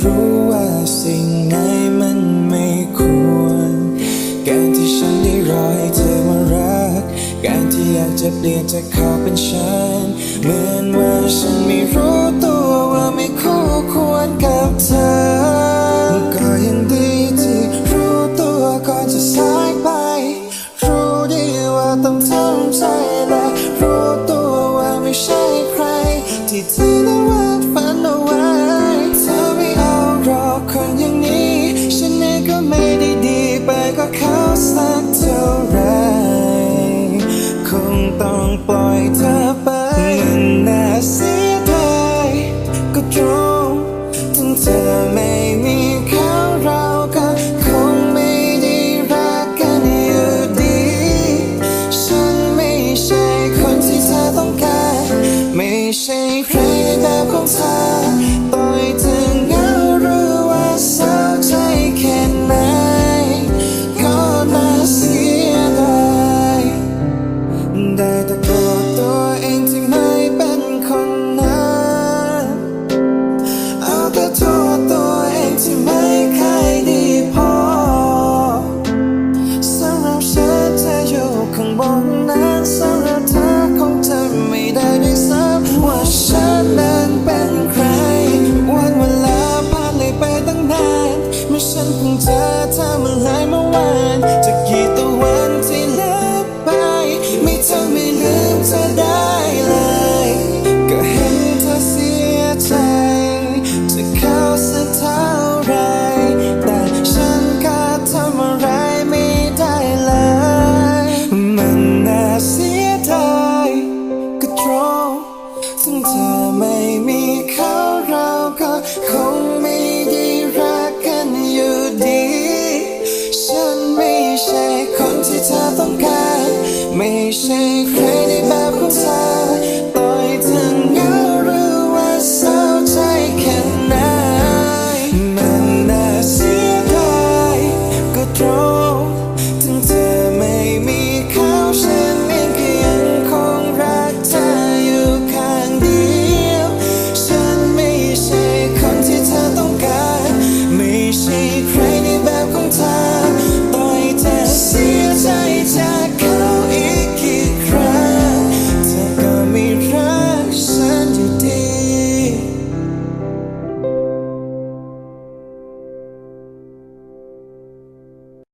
่รู้ว่าสิ่งไหนมันไม่ควร การที่ฉันได้รอให้เธอมารัก การที่อยากจะเปลี่ยนจากเขาเป็นฉัน เหมือนว่าฉันไม่รู้ตัวว่าไม่คู่ควรกับเธอ ก็ยังดีที่รู้ตัวก่อนจะสายไป รู้ดีว่าต้องทำใจและรู้ตัวว่าไม่ใช่ใครที่เธอ ก็ไม่ได้ดีไปก็เขาสักเท่าไรคงต้องปล่อยเธอไปมันน่าเสียดายก็ตรงถึงเธอไม่มีเขาเราก็คงไม่ได้รักกันอยู่ดี ฉันไม่ใช่คนที่เธอต้องการ ไม่ใช่ใครในแบบของเธอ shake